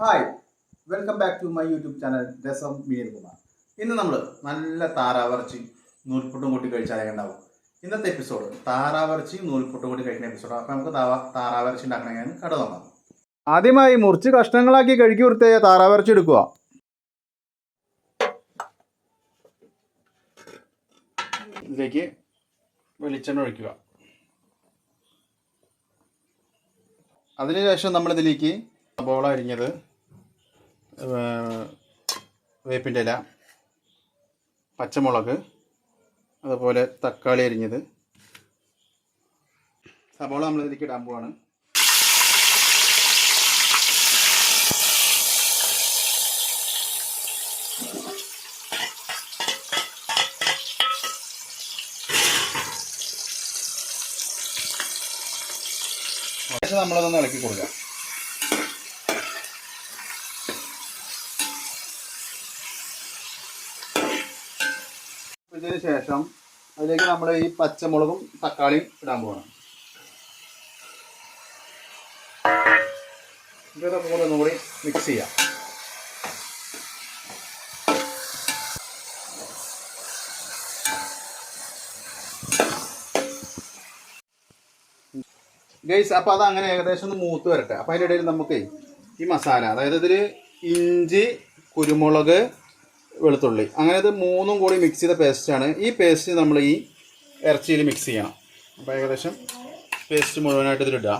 Hi welcome back to my YouTube channel rasam മീൻ കുമാർ ഇന്ന് നമ്മൾ നല്ല താറാവിറച്ചി നൂൽപുട്ടും കൂട്ടി കഴിച്ചാലേ ഉണ്ടാവും? ഇന്നത്തെ എപ്പിസോഡ് താറാവിറച്ചി നൂൽപുട്ടും കൂട്ടി കഴിക്കുന്ന എപ്പിസോഡ് അപ്പോൾ നമുക്ക് താവ- താറാവർച്ചി ഉണ്ടാക്കണമെങ്കിൽ കട നോക്കാം. ആദ്യമായി മുറിച്ച് കഷ്ണങ്ങളാക്കി കഴുകി വൃത്തിയായ താറാവിറച്ചി എടുക്കുക. ഇതിലേക്ക് വെളിച്ചെണ്ണ ഒഴിക്കുക. അതിനുശേഷം നമ്മളിതിലേക്ക് സബോള അരിഞ്ഞത് വേപ്പിന്റെ ഇല പച്ചമുളക് അതുപോലെ തക്കാളി അരിഞ്ഞത്. സബോള നമ്മൾ ഇതിലേക്ക് ഇടാൻ പോവാണ്. നമ്മളതൊന്ന് ഇളക്കി കൊടുക്കാം. ഇതിന് ശേഷം അതിലേക്ക് നമ്മൾ ഈ പച്ചമുളകും തക്കാളിയും ഇടാൻ പോകണം ഇതൊക്കെ കൂടെ ഒന്നുകൂടി മിക്സ് ചെയ്യാം. ഗൈസ് അപ്പോൾ അത് അങ്ങനെ ഏകദേശം ഒന്ന് മൂത്ത് വരട്ടെ. അപ്പോൾ അതിന്റെ ഇടയിൽ നമുക്ക് ഈ മസാല അതായത് ഇതിൽ ഇഞ്ചി കുരുമുളക് വെളുത്തുള്ളി. അങ്ങനെ ഇത് മൂന്നും കൂടി മിക്സ് ചെയ്ത പേസ്റ്റാണ് ഈ പേസ്റ്റ് നമ്മൾ ഈ ഇറച്ചിയിൽ മിക്സ് ചെയ്യണം. അപ്പോൾ ഏകദേശം പേസ്റ്റ് മുഴുവനായിട്ട് ഇതിലിടുക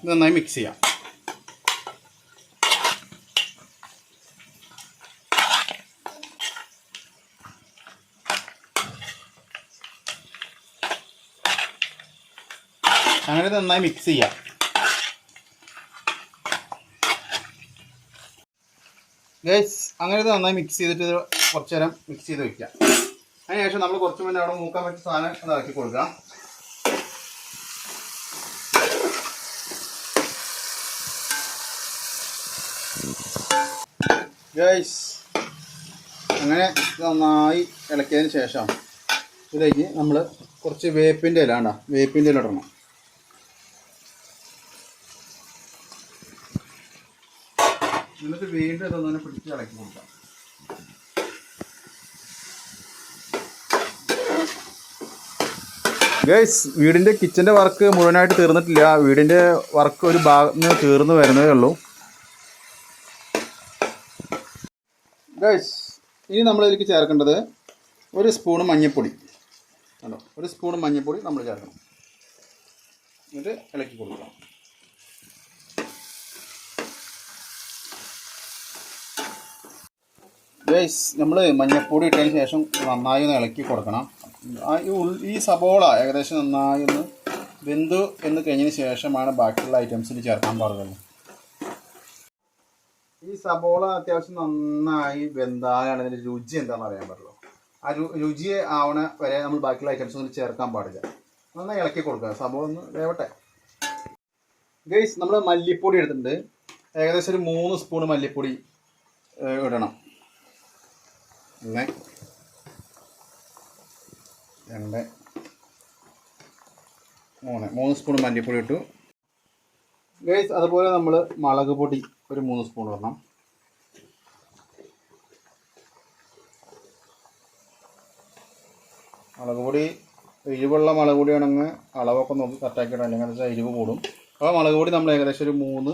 ഇത് നന്നായി മിക്സ് ചെയ്യാം. അങ്ങനെ നന്നായി മിക്സ് ചെയ്യാം. ഗൈസ് അങ്ങനെ നന്നായി മിക്സ് ചെയ്തിട്ട് കുറച്ച് നേരം മിക്സ് ചെയ്ത് വെക്കാം. അതിനുശേഷം നമ്മൾ കുറച്ച് മുന്നേ അവിടെ മൂക്കാൻ പറ്റിയ സാധനം ഇതാക്കി കൊടുക്കാം. ഗൈസ് അങ്ങനെ നന്നായി ഇളക്കിയതിന് ശേഷം ഇതിലേക്ക് നമ്മൾ കുറച്ച് വേപ്പിന്റെ ഇല വേപ്പിന്റെ ഇല ഇടണം. എന്നിട്ട് വീണ്ടും ഇതൊന്നും പിടിച്ച് ഇളക്കി കൊടുക്കാം. ഗൈസ് വീടിന്റെ കിച്ചന്റെ വർക്ക് മുഴുവനായിട്ട് തീർന്നിട്ടില്ല. വീടിന്റെ വർക്ക് ഒരു ഭാഗത്ത് തീർന്നു വരുന്നതേ ഉള്ളൂ. ഗൈസ് ഇനി നമ്മൾ ഇതിലേക്ക് ചേർക്കേണ്ടത് ഒരു സ്പൂൺ മഞ്ഞൾപ്പൊടി കണ്ടോ? ഒരു സ്പൂൺ മഞ്ഞൾപ്പൊടി നമ്മൾ ചേർക്കണം. എന്നിട്ട് ഇളക്കി കൊടുക്കണം. ഗൈസ് നമ്മൾ മഞ്ഞപ്പൊടി ഇട്ടതിന് ശേഷം നന്നായി ഒന്ന് ഇളക്കി കൊടുക്കണം. ഈ സബോള ഏകദേശം നന്നായി ഒന്ന് വെന്തു എന്ന് കഴിഞ്ഞതിന് ശേഷമാണ് ബാക്കിയുള്ള ഐറ്റംസിൽ ചേർക്കാൻ പാടുള്ളത് ഈ സബോള അത്യാവശ്യം നന്നായി വെന്താലാണ് ഇതിന്റെ രുചി എന്താണെന്ന് അറിയാൻ പറ്റുള്ളൂ. ആ രു രുചി ആവണ വരെ നമ്മൾ ബാക്കിയുള്ള ഐറ്റംസ് ഒന്നും ചേർക്കാൻ പാടില്ല. നന്നായി ഇളക്കി കൊടുക്കുക. സബോള ഒന്ന് വേവട്ടെ. ഗൈസ് നമ്മൾ മല്ലിപ്പൊടി എടുത്തിട്ടുണ്ട്. ഏകദേശം ഒരു മൂന്ന് സ്പൂൺ മല്ലിപ്പൊടി ഇടണം. ഒന്ന് രണ്ട് മൂന്ന്. മൂന്ന് സ്പൂൺ മല്ലിപ്പൊടി ഇട്ടു. ഗൈസ് അതുപോലെ നമ്മൾ മുളക് പൊടി ഒരു മൂന്ന് സ്പൂൺ ഇടണം. മുളക് പൊടി എരിവുള്ള മുളക് പൊടിയാണെങ്കിൽ അളവൊക്കെ നോക്കി കറക്റ്റാക്കി ഇടാം അല്ലെങ്കിൽ വെച്ചാൽ എരിവ് കൂടും. അപ്പോൾ മുളക് പൊടി നമ്മൾ ഏകദേശം ഒരു മൂന്ന്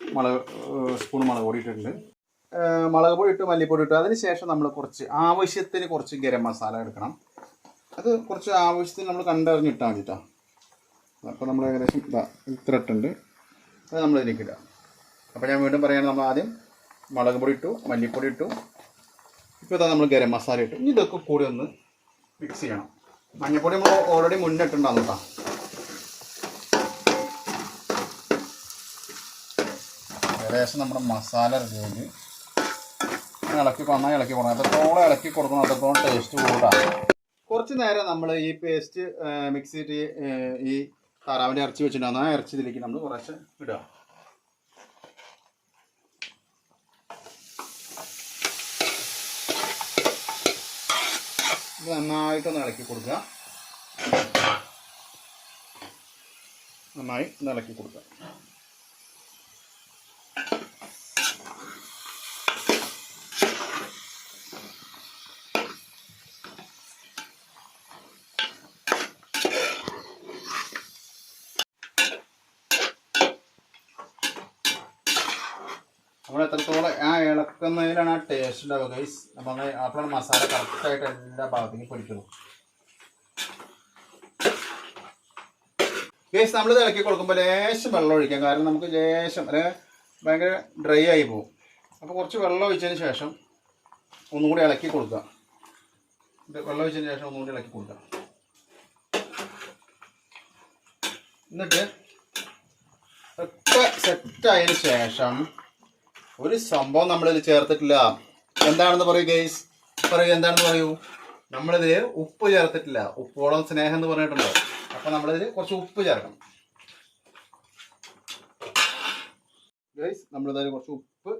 മുളക് സ്പൂൺ മുളക് പൊടി ഇട്ടിട്ടുണ്ട്. മുളക് പൊടി ഇട്ട് മല്ലിപ്പൊടി ഇട്ട്. അതിനുശേഷം നമ്മൾ കുറച്ച് ആവശ്യത്തിന് കുറച്ച് ഗരം മസാല എടുക്കണം. അത് കുറച്ച് ആവശ്യത്തിന് നമ്മൾ കണ്ടറിഞ്ഞിട്ടാൽ മതി കേട്ടോ അപ്പോൾ നമ്മൾ ഏകദേശം ഇതാ ഇത്ര ഇട്ടുണ്ട്. അത് നമ്മൾ ഇതിലേക്ക് ഇടാം. അപ്പോൾ ഞാൻ വീണ്ടും പറയുകയാണ് നമ്മൾ ആദ്യം മുളക് പൊടി ഇട്ടു മല്ലിപ്പൊടി ഇട്ടു. ഇപ്പോൾ ഇതാ നമ്മൾ ഗരം മസാല ഇട്ടു. ഇനി ഇതൊക്കെ കൂടി ഒന്ന് മിക്സ് ചെയ്യണം. മഞ്ഞൾപ്പൊടി നമ്മൾ ഓൾറെഡി മുന്നിട്ടുണ്ടാകും കേട്ടോ ഏകദേശം നമ്മുടെ മസാല റെഡിയായി ഇളക്കി നന്നായി ഇളക്കി കൊടുക്കണം എത്രത്തോളം ഇളക്കി കൊടുക്കണം അത്രത്തോളം ടേസ്റ്റ് കൂടുതലാണ് കുറച്ച് നേരം നമ്മൾ ഈ പേസ്റ്റ് മിക്സ് ചെയ്തിട്ട് ഈ താറാവിന്റെ ഇറച്ചി വെച്ചിട്ടുണ്ടാകുന്ന ആ ഇറച്ചി ഇതിലേക്ക് നമ്മൾ കുറച്ച് ഇടുക. നന്നായിട്ടൊന്ന് ഇളക്കി കൊടുക്കുക. നന്നായി ഇളക്കി കൊടുക്കുക. എത്രത്തോളം ആ ഇളക്കുന്നതിലാണ് ആ ടേസ്റ്റ് ഉണ്ടാവുക ഗൈസ് നമ്മൾ അപ്പോഴാണ് മസാല കറക്റ്റായിട്ട് എല്ലാ ഭാഗത്തേക്കും പിടിക്കുന്നു ഗൈസ് നമ്മൾ ഇളക്കി കൊടുക്കുമ്പോൾ ലേശം വെള്ളം ഒഴിക്കാം. കാരണം നമുക്ക് ലേശം അല്ലെ ഭയങ്കര ഡ്രൈ ആയി പോകും. അപ്പോൾ കുറച്ച് വെള്ളം ഒഴിച്ചതിന് ശേഷം ഒന്നുകൂടി ഇളക്കി കൊടുക്കുക. വെള്ളം ഒഴിച്ചതിന് ശേഷം ഒന്നുകൂടി ഇളക്കി കൊടുക്കുക. എന്നിട്ട് ഒക്കെ സെറ്റായതിനു ശേഷം ഒരു സംഭവം നമ്മളിത് ചേർത്തിട്ടില്ല. എന്താണെന്ന് പറയൂ ഗെയ്സ് പറയൂ എന്താണെന്ന് പറയൂ? നമ്മളിതിൽ ഉപ്പ് ചേർത്തിട്ടില്ല. ഉപ്പോളം സ്നേഹം എന്ന് പറഞ്ഞിട്ടുണ്ടോ. അപ്പൊ നമ്മളിതിൽ കുറച്ച് ഉപ്പ് ചേർക്കണം. ഗൈസ് നമ്മളിതിൽ കുറച്ച് ഉപ്പ്.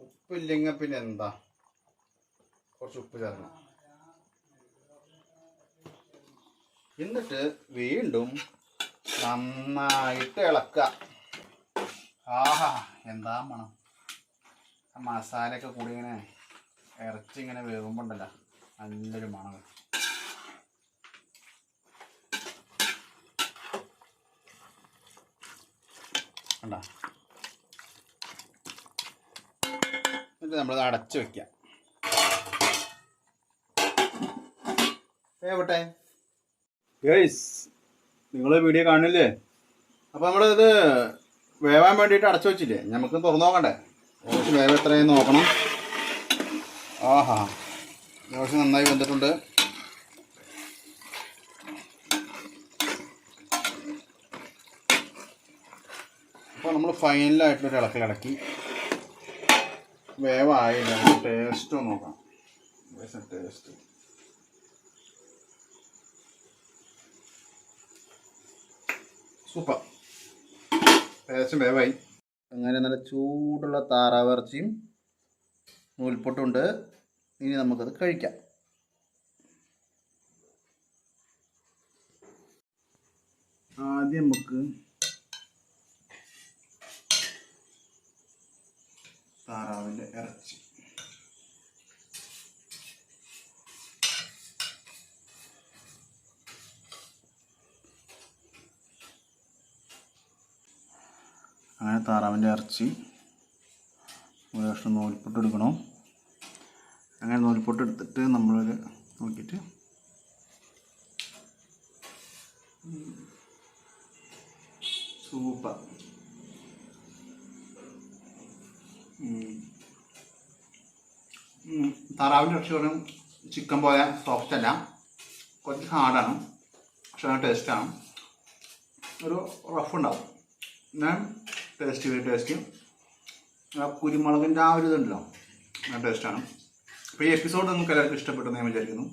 ഉപ്പില്ലെങ്കിൽ പിന്നെ എന്താ? കുറച്ച് ഉപ്പ് ചേർക്കണം. എന്നിട്ട് വീണ്ടും നന്നായിട്ട് ഇളക്കുക. ആഹാ എന്താ മണം. ആ മസാലയൊക്കെ കൂടി ഇങ്ങനെ ഇറച്ചി ഇങ്ങനെ വേകുമ്പോണ്ടല്ലോ നല്ലൊരു മണം കണ്ടോ? എന്നിട്ട് നമ്മളത് അടച്ചു വെക്കാം. ഏവട്ടെ ഗേയ്സ് നിങ്ങൾ വീഡിയോ കാണില്ലേ? അപ്പോൾ നമ്മളിത് വേവാൻ വേണ്ടിയിട്ട് അടച്ചു വെച്ചില്ലേ? നമുക്ക് തുറന്നു നോക്കണ്ടേ? ദോശ വേവ് എത്രയെന്ന് നോക്കണം. ആഹാ. ദോശ നന്നായി വെന്തിട്ടുണ്ട്. അപ്പോൾ നമ്മൾ ഫൈനലായിട്ടൊരു ഇളക്കിലിളക്കി ഇളക്കി. വേവായില്ല. ടേസ്റ്റ് നോക്കാം. Taste super. ഏകദേശം വേവായി. അങ്ങനെ നല്ല ചൂടുള്ള താറാവിറച്ചിയും നൂൽപ്പൊട്ടുണ്ട് ഇനി നമുക്കത് കഴിക്കാം. ആദ്യം നമുക്ക് താറാവിന്റെ ഇറച്ചി. താറാവിന്റെ ഇറച്ചി. ഒരു കഷ്ണം നൂൽപ്പൊട്ട് എടുക്കണം. അങ്ങനെ നൂൽപ്പൊട്ട് എടുത്തിട്ട് നമ്മളൊരു നോക്കിയിട്ട് സൂപ്പർ താറാവിന്റെ ഇറച്ചി പറയും ചിക്കൻ പോലെ സോഫ്റ്റ് അല്ല. കുറച്ച് ഹാർഡാണ് പക്ഷെ ടേസ്റ്റാണ് ഒരു റഫ് ഉണ്ടാവും. ഞാൻ ടേസ്റ്റ് ചെയ്ത് ടേസ്റ്റ് ആ കുരുമുളകിന്റെ ആ ഒരു ഇതുണ്ടല്ലോ ആ ടേസ്റ്റാണ് അപ്പോൾ ഈ എപ്പിസോഡ് നിങ്ങൾക്ക് എല്ലാവർക്കും ഇഷ്ടപ്പെട്ടെന്ന് ഞാൻ വിചാരിക്കുന്നു.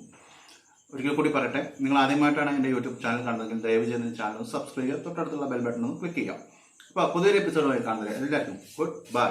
ഒരിക്കൽ കൂടി പറയട്ടെ നിങ്ങൾ ആദ്യമായിട്ടാണ് എന്റെ യൂട്യൂബ് ചാനൽ കാണുന്നതെങ്കിൽ ദയവ് ചെയ്ത് ചാനൽ സബ്സ്ക്രൈബ് ചെയ്യുക തൊട്ടടുത്തുള്ള ബെൽ ബട്ടൺ ഒന്ന് ക്ലിക്ക് ചെയ്യുക. അപ്പോൾ പുതിയൊരു എപ്പിസോഡുമായി കാണുന്നത് എല്ലാവർക്കും ഗുഡ് ബൈ